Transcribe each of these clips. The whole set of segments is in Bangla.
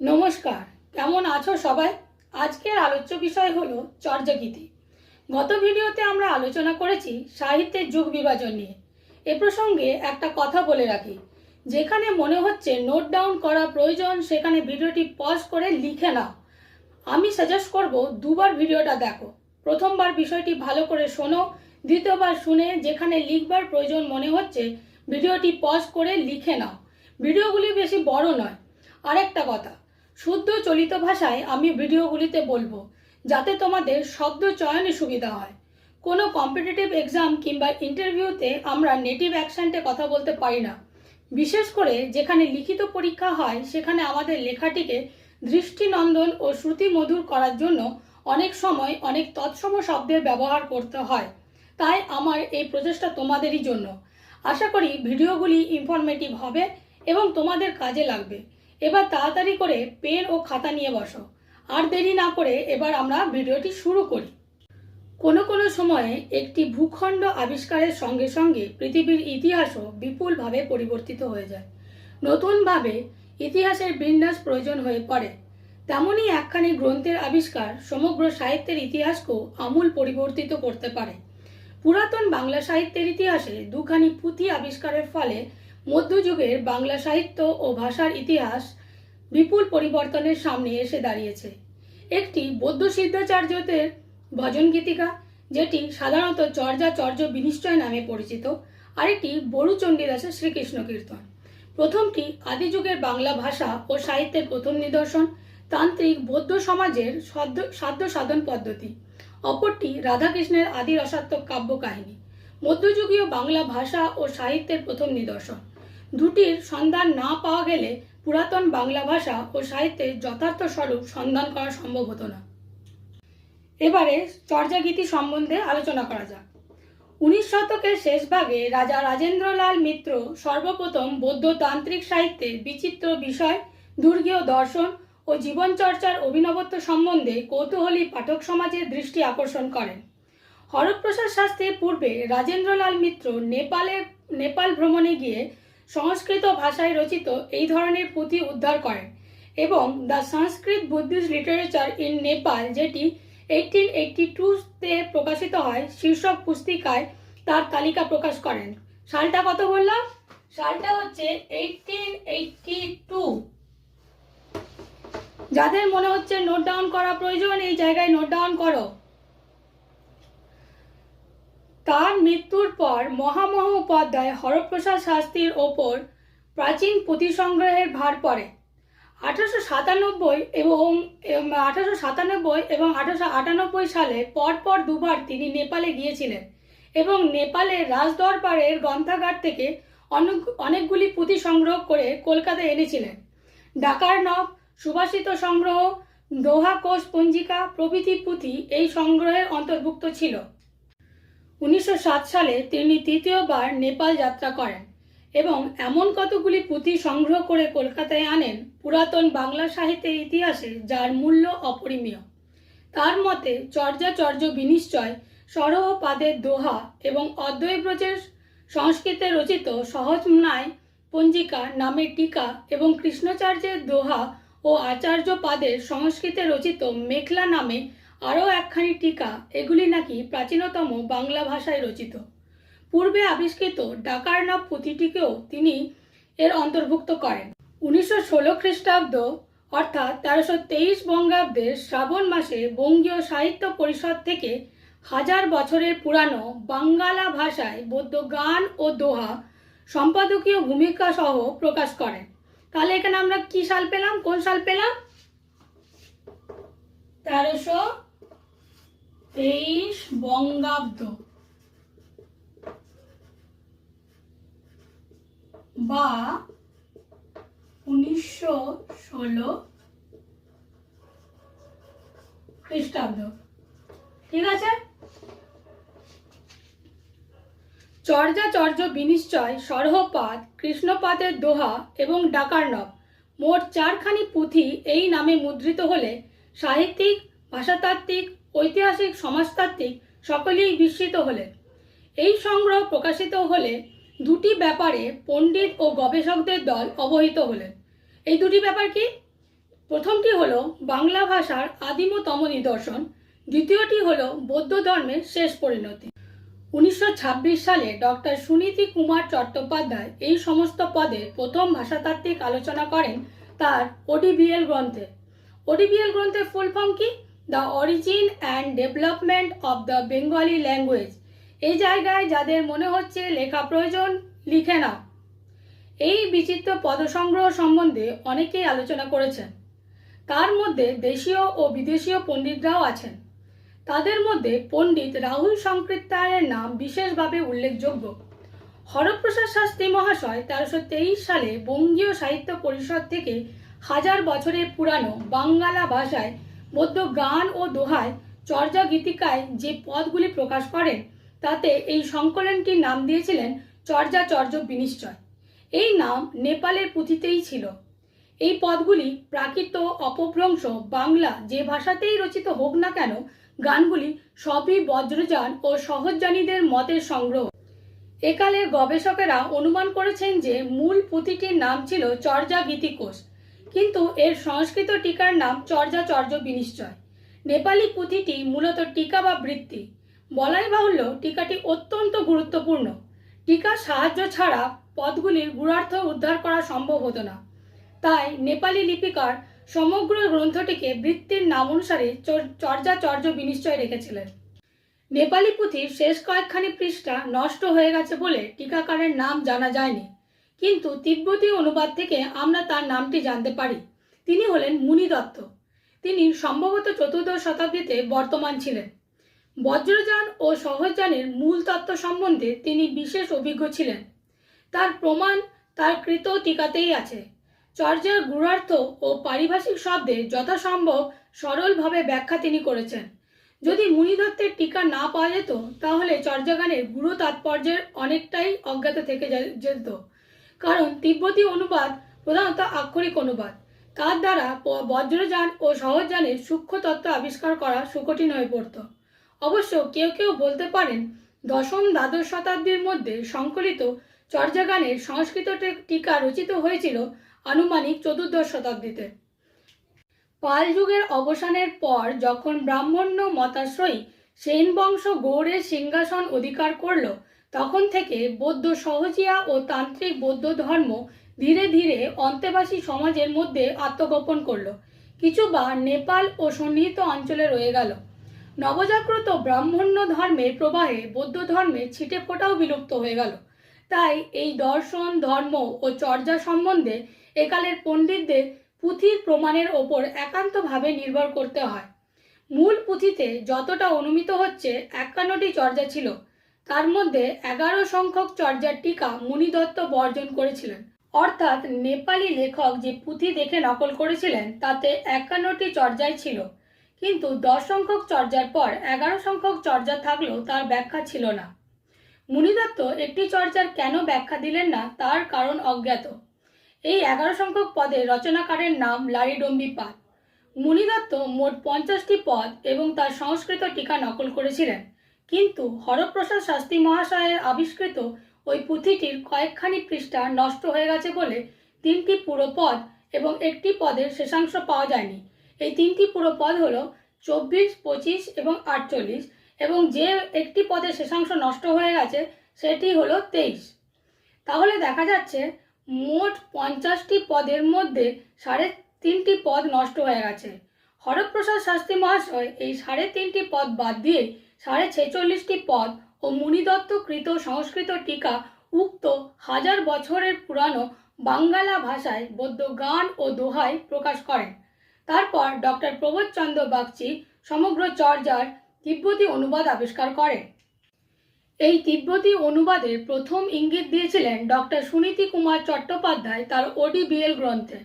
নমস্কার, কেমন আছো সবাই? আজকের আলোচ্য বিষয় হলো চর্যাগীতি। গত ভিডিওতে আমরা আলোচনা করেছি সাহিত্যের যুগ বিভাজন নিয়ে। এ প্রসঙ্গে একটা কথা বলে রাখি। যেখানে মনে হচ্ছে নোট ডাউন করা প্রয়োজন, সেখানে ভিডিওটি পজ করে লিখে নাও। আমি সাজেস্ট করব দুবার ভিডিওটা দেখো। প্রথমবার বিষয়টি ভালো করে শোনো, দ্বিতীয়বার শুনে যেখানে লিখবার প্রয়োজন মনে হচ্ছে, ভিডিওটি পজ করে লিখে নাও। ভিডিওগুলি বেশি বড় নয়। আরেকটা কথা শুদ্ধ চলিত ভাষায় আমি ভিডিওগুলিতে বলব, যাতে তোমাদের শব্দ চয়নে সুবিধা হয়। কোনো কম্পিটিটিভ এক্সাম কিংবা ইন্টারভিউতে আমরা নেটিভ অ্যাকসেন্টে কথা বলতে পারি না। বিশেষ করে যেখানে লিখিত পরীক্ষা হয়, সেখানে আমাদের লেখাটিকে দৃষ্টিনন্দন ও শ্রুতিমধুর করার জন্য অনেক সময় অনেক তৎসম শব্দের ব্যবহার করতে হয়। তাই আমার এই প্রচেষ্টা তোমাদেরই জন্য। আশা করি ভিডিওগুলি ইনফরমেটিভ হবে এবং তোমাদের কাজে লাগবে। এবার তাড়াতাড়ি করে পেন ও খাতা নিয়ে বসো। আর দেরি না করে এবার আমরা ভিডিওটি শুরু করি। কোনো কোনো সময়ে একটি ভূখণ্ড আবিষ্কারের সঙ্গে সঙ্গে পৃথিবীর ইতিহাসও বিপুলভাবে পরিবর্তিত হয়ে যায়। নতুনভাবে ইতিহাসের বিন্যাস প্রয়োজন হয়ে পড়ে। তেমনই একখানি গ্রন্থের আবিষ্কার সমগ্র সাহিত্যের ইতিহাসকেও আমূল পরিবর্তিত করতে পারে। পুরাতন বাংলা সাহিত্যের ইতিহাসে দুখানি পুঁথি আবিষ্কারের ফলে মধ্যযুগের বাংলা সাহিত্য ও ভাষার ইতিহাস বিপুল পরিবর্তনের সামনে এসে দাঁড়িয়েছে। একটি বৌদ্ধ সিদ্ধাচার্যদের ভজন গীতিকা, যেটি সাধারণত চর্যা চর্য বিনিশ্চয় নামে পরিচিত, আরেকটি বড়ু চণ্ডীদাসের শ্রীকৃষ্ণ কীর্তন। প্রথমটি আদিযুগের বাংলা ভাষা ও সাহিত্যের প্রথম নিদর্শন, তান্ত্রিক বৌদ্ধ সমাজের সাধ্য সাধ্য সাধন পদ্ধতি। অপরটি রাধাকৃষ্ণের আদি রসাত্মক কাব্য কাহিনী মধ্যযুগীয় বাংলা ভাষা ও সাহিত্যের প্রথম নিদর্শন। দুটির সন্ধান না পাওয়া গেলে পুরাতন বাংলা ভাষা ও সাহিত্যের যথার্থ স্বরূপ সন্ধান করা সম্ভব হতো না। এবারে চর্যাগীতি সম্বন্ধে আলোচনা করা যাক। উনিশ শতকের শেষ ভাগে রাজা রাজেন্দ্রলাল মিত্র সর্বপ্রথম বৌদ্ধ তান্ত্রিক সাহিত্যে বিচিত্র বিষয়, দুর্গীয় দর্শন ও জীবনচর্চার অভিনবত্ব সম্বন্ধে কৌতূহলী পাঠক সমাজের দৃষ্টি আকর্ষণ করেন। হরপ্রসাদ শাস্ত্রীর পূর্বে রাজেন্দ্রলাল মিত্র নেপালে নেপাল ভ্রমণে গিয়ে সংস্কৃত ভাষায় রচিত এই ধরনের পুঁথি উদ্ধার করেন এবং the Sanskrit Buddhist literature in Nepal, যেটি এইটিন এইটটি টুতে প্রকাশিত হয়, শীর্ষক পুস্তিকায় তার তালিকা প্রকাশ করেন। সালটা কত বললাম? সালটা হচ্ছে এইটিন এইটটি টু। যাদের মনে হচ্ছে নোট ডাউন করা প্রয়োজন, এই জায়গায় নোট ডাউন করো। তার মৃত্যুর পর মহামহ উপাধ্যায় হরপ্রসাদ শাস্ত্রীর ওপর প্রাচীন পুঁথি সংগ্রহের ভার পড়ে। আঠারোশো সাতানব্বই এবং আঠারোশো সাতানব্বই এবং আঠারোশো আটানব্বই সালে পরপর দুবার তিনি নেপালে গিয়েছিলেন এবং নেপালের রাজদরবারের গ্রন্থাগার থেকে অনেক অনেকগুলি পুঁথি সংগ্রহ করে কলকাতায় এনেছিলেন। ডাকার নব, সুভাষিত সংগ্রহ দোহা কোষ পঞ্জিকা প্রভৃতি পুঁথি এই সংগ্রহের অন্তর্ভুক্ত ছিল। উনিশশো সাত সালে তিনি তৃতীয়বার নেপাল যাত্রা করেন এবং এমন কতগুলি পুঁথি সংগ্রহ করে কলকাতায় আনেন পুরাতন বাংলা সাহিত্যের ইতিহাসে যার মূল্য অপরিমীয়। তার মতে চর্যা চর্য বিনিশ্চয়, সরহ পাদের দোহা এবং অদ্বৈব্রজের সংস্কৃতে রচিত সহজনায় পঞ্জিকা নামের টিকা এবং কৃষ্ণচার্যের দোহা ও আচার্য পাদের সংস্কৃতে রচিত মেখলা নামে আরও একখানি টিকা, এগুলি নাকি প্রাচীনতম বাংলা ভাষায় রচিত। পূর্বে আবিষ্কৃত ডাকারনাব পুঁথিটিকেও তিনি এর অন্তর্ভুক্ত করেন। উনিশশো ষোলো খ্রিস্টাব্দ, অর্থাৎ তেরোশো তেইশ বঙ্গাব্দের শ্রাবণ মাসে বঙ্গীয় সাহিত্য পরিষদ থেকে হাজার বছরের পুরানো বাঙ্গালা ভাষায় বৌদ্ধ গান ও দোহা সম্পাদকীয় ভূমিকা সহ প্রকাশ করেন। তাহলে এখানে আমরা কি সাল পেলাম? কোন সাল পেলাম? তেরোশো তেইশ বঙ্গাব্দ। বা উনিশশো ষোলো খ্রিস্টাব্দ। ঠিক আছে? চর্যা, চর্য, বিনিশ্চয়, সরহপাত, কৃষ্ণপাতের দোহা এবং ডাকার্ণব মোট চারখানি পুঁথি এই নামে মুদ্রিত হলে সাহিত্যিক, ভাষাতাত্ত্বিক ঐতিহাসিক, সমাজতাত্ত্বিক সকলেই বিস্মিত হলেন। এই সংগ্রহ প্রকাশিত হলে দুটি ব্যাপারে পণ্ডিত ও গবেষকদের দল অবহিত হলেন। এই দুটি ব্যাপার কি? প্রথমটি হলো বাংলা ভাষার আদিমতম নিদর্শন, দ্বিতীয়টি হলো বৌদ্ধ ধর্মের শেষ পরিণতি। উনিশশো ছাব্বিশ সালে ডক্টর সুনীতি কুমার চট্টোপাধ্যায় এই সমস্ত পদের প্রথম ভাষাতাত্ত্বিক আলোচনা করেন তার ওডিবিএল গ্রন্থে। ওডিবিএল গ্রন্থের ফুল ফর্ম কি? The origin and development of the Bengali language এই জায়গায় যাদের মনে হচ্ছে লেখা প্রয়োজন, লিখে নাও। এই বিচিত্র পদসংগ্রহ সম্বন্ধে অনেকেই আলোচনা করেছেন। তার মধ্যে দেশীয় ও বিদেশীয় পণ্ডিতরাও আছেন। তাদের মধ্যে পণ্ডিত রাহুল সংকৃতায়ের নাম বিশেষভাবে উল্লেখযোগ্য। হরপ্রসাদ শাস্ত্রী মহাশয় তেরোশো তেইশ সালে বঙ্গীয় সাহিত্য পরিষদ থেকে হাজার বছরের পুরানো বাঙ্গালা ভাষায় বৌদ্ধ গান ও দোহায় চর্যা গীতিকায় যে পদগুলি প্রকাশ করেন, তাতে এই সংকলনটির নাম দিয়েছিলেন চর্যা চর্য বিনিশ্চয়। এই নাম নেপালের পুঁথিতেই ছিল। এই পদগুলি প্রাকৃত অপভ্রংশ বাংলা যে ভাষাতেই রচিত হোক না কেন, গানগুলি সবই বজ্রযান ও সহজজানীদের মতের সংগ্রহ। একালের গবেষকেরা অনুমান করেছেন যে মূল পুঁথিটির নাম ছিল চর্যা গীতিকোষ। কিন্তু এর সংস্কৃত টিকার নাম চর্যাচর্য বিনিশ্চয়। নেপালি পুঁথিটি মূলত টিকা বা বৃত্তি। বলাই বাহুল্য, টিকাটি অত্যন্ত গুরুত্বপূর্ণ। টিকার সাহায্য ছাড়া পদগুলির গুণার্থ উদ্ধার করা সম্ভব হতো না। তাই নেপালি লিপিকার সমগ্র গ্রন্থটিকে বৃত্তির নাম অনুসারে চর- চর্যা বিনিশ্চয় রেখেছিলেন। নেপালি পুঁথির শেষ কয়েকখানি পৃষ্ঠা নষ্ট হয়ে গেছে বলে টিকাকারের নাম জানা যায়নি। কিন্তু তিব্বতী অনুবাদ থেকে আমরা তার নামটি জানতে পারি। তিনি হলেন মুনি দত্ত। তিনি সম্ভবত চতুর্দশ শতাব্দীতে বর্তমান ছিলেন। বজ্রযান ও সহজযানের মূল তত্ত্ব সম্বন্ধে তিনি বিশেষ অভিজ্ঞ ছিলেন। তার প্রমাণ তার কৃত টিকাতেই আছে। চর্যার গূঢ়ার্থ ও পারিভাষিক শব্দে যথাসম্ভব সরলভাবে ব্যাখ্যা তিনি করেছেন। যদি মুনিদত্তের টিকা না পাওয়া যেত, তাহলে চর্যাগানের গুরু তাৎপর্যের অনেকটাই অজ্ঞাত থেকে যেত। কারণ তিব্বতী অনুবাদ প্রধানত আক্ষরিক অনুবাদ। তার দ্বারা বজ্রযান ও সহজযানের সূক্ষ্ম তত্ত্ব আবিষ্কার করা সুকঠিন হয়ে পড়ত? অবশ্য কেউ কেউ বলতে পারেন, দশম দ্বাদশ শতাব্দীর মধ্যে সংকলিত চর্যাগানের সংস্কৃত টিকা রচিত হয়েছিল আনুমানিক চতুর্দশ শতাব্দীতে। পাল যুগের অবসানের পর যখন ব্রাহ্মণ্য মতাশ্রয়ী সেন বংশ গৌড়ের সিংহাসন অধিকার করল তখন থেকে বৌদ্ধ সহজিয়া ও তান্ত্রিক বৌদ্ধ ধর্ম ধীরে ধীরে অন্তেবাসী সমাজের মধ্যে আত্মগোপন করল। কিছু বা নেপাল ও সন্নিহিত অঞ্চলে রয়ে গেল। নবজাগ্রত ব্রাহ্মণ্য ধর্মের প্রবাহে বৌদ্ধ ধর্মের ছিটে ফোটাও বিলুপ্ত হয়ে গেল। তাই এই দর্শন, ধর্ম ও চর্যা সম্বন্ধে একালের পণ্ডিতদের পুঁথির প্রমাণের ওপর একান্তভাবে নির্ভর করতে হয়। মূল পুঁথিতে যতটা অনুমিত হচ্ছে, একান্নটি চর্যা ছিল। তার মধ্যে এগারো সংখ্যক চর্যার টিকা মুনি দত্ত বর্জন করেছিলেন। অর্থাৎ নেপালি লেখক যে পুঁথি দেখে নকল করেছিলেন, তাতে একান্নটি চর্যাই ছিল। কিন্তু দশ সংখ্যক চর্যার পর এগারো সংখ্যক চর্যা থাকলেও তার ব্যাখ্যা ছিল না। মুনিদত্ত একটি চর্যার কেন ব্যাখ্যা দিলেন না, তার কারণ অজ্ঞাত। এই এগারো সংখ্যক পদের রচনাকারের নাম লারিডম্বি পাল। মুনিদত্ত মোট পঞ্চাশটি পদ এবং তার সংস্কৃত টিকা নকল করেছিলেন। কিন্তু হরপ্রসাদ শাস্ত্রী মহাশয়ের আবিষ্কৃত ওই পুঁথিটির কয়েকখানি পৃষ্ঠা নষ্ট হয়ে গেছে বলে তিনটি পুরো পদ এবং একটি পদের শেষাংশ পাওয়া যায়নি। এই তিনটি পুরো পদ হলো চব্বিশ, পঁচিশ এবং আটচল্লিশ এবং যে একটি পদের শেষাংশ নষ্ট হয়ে গেছে সেটি হলো তেইশ। তাহলে দেখা যাচ্ছে মোট পঞ্চাশটি পদের মধ্যে সাড়ে তিনটি পদ নষ্ট হয়ে গেছে। হরপ্রসাদ শাস্ত্রী মহাশয় এই সাড়ে তিনটি পদ বাদ দিয়ে সাড়ে ছেচল্লিশটি পদ ও মুনিদত্ত কৃত সংস্কৃত টিকা উক্ত হাজার বছরের পুরানো বাঙ্গালা ভাষায় বৌদ্ধ গান ও দোহায় প্রকাশ করেন। তারপর ডক্টর প্রবোধচন্দ্র বাগচি সমগ্র চর্যার তিব্বতী অনুবাদ আবিষ্কার করেন। এই তিব্বতী অনুবাদের প্রথম ইঙ্গিত দিয়েছিলেন ডক্টর সুনীতি কুমার চট্টোপাধ্যায় তার ওডিবিএল গ্রন্থে।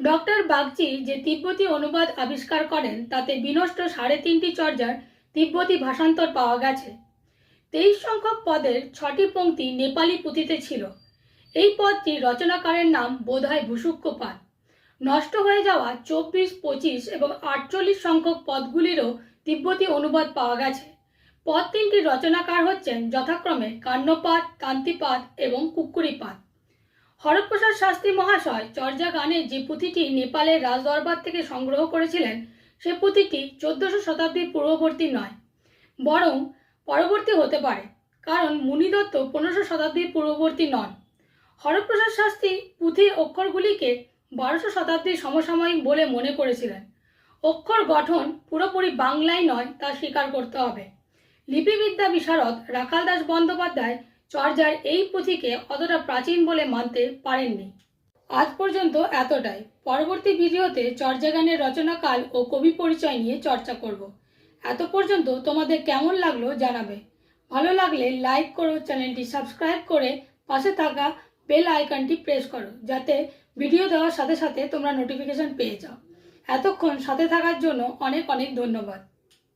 ডক্টর বাগচি যে তিব্বতী অনুবাদ আবিষ্কার করেন তাতে বিনষ্ট সাড়ে তিনটি চর্যার তিব্বতী ভাষান্তর পাওয়া গেছে। তেইশ সংখ্যক পদের ছটি পংক্তি নেপালি পুঁথিতে ছিল। এই পদটি রচনাকারের নাম বোধহয় ভূসুক্কপাল নষ্ট হয়ে যাওয়া চব্বিশ, পঁচিশ এবং আটচল্লিশ সংখ্যক পদগুলিরও তিব্বতী অনুবাদ পাওয়া গেছে। পদ তিনটির রচনাকার হচ্ছেন যথাক্রমে কান্নপাত কান্তিপাত এবং কুকুরিপাত হরপ্রসাদ শাস্ত্রী মহাশয় চর্যা গানের যে পুঁথিটি নেপালের রাজদরবার থেকে সংগ্রহ করেছিলেন সে পুঁথিটি চোদ্দশো শতাব্দীর পূর্ববর্তী নয়, বরং পরবর্তী হতে পারে, কারণ মুনিদত্ত পনেরোশো শতাব্দীর পূর্ববর্তী নন। হরপ্রসাদ শাস্ত্রী পুঁথির অক্ষরগুলিকে বারোশো শতাব্দীর সমসাময়িক বলে মনে করেছিলেন। অক্ষর গঠন পুরোপুরি বাংলায় নয় তা স্বীকার করতে হবে। লিপিবিদ্যা বিশারদ রাখাল দাস বন্দ্যোপাধ্যায় চর্যার এই পুঁথিকে অতটা প্রাচীন বলে মানতে পারেননি। আজ পর্যন্ত এতটাই। পরবর্তী ভিডিওতে চর্যাগানের রচনাকাল ও কবি পরিচয় নিয়ে চর্চা করব। এত পর্যন্ত তোমাদের কেমন লাগল জানাবে। ভালো লাগলে লাইক করো, চ্যানেলটি সাবস্ক্রাইব করে পাশে থাকা বেল আইকনটি প্রেস করো, যাতে ভিডিও দেওয়ার সাথে সাথে তোমরা নোটিফিকেশন পেয়ে যাও। এতক্ষণ সাথে থাকার জন্য অনেক অনেক ধন্যবাদ।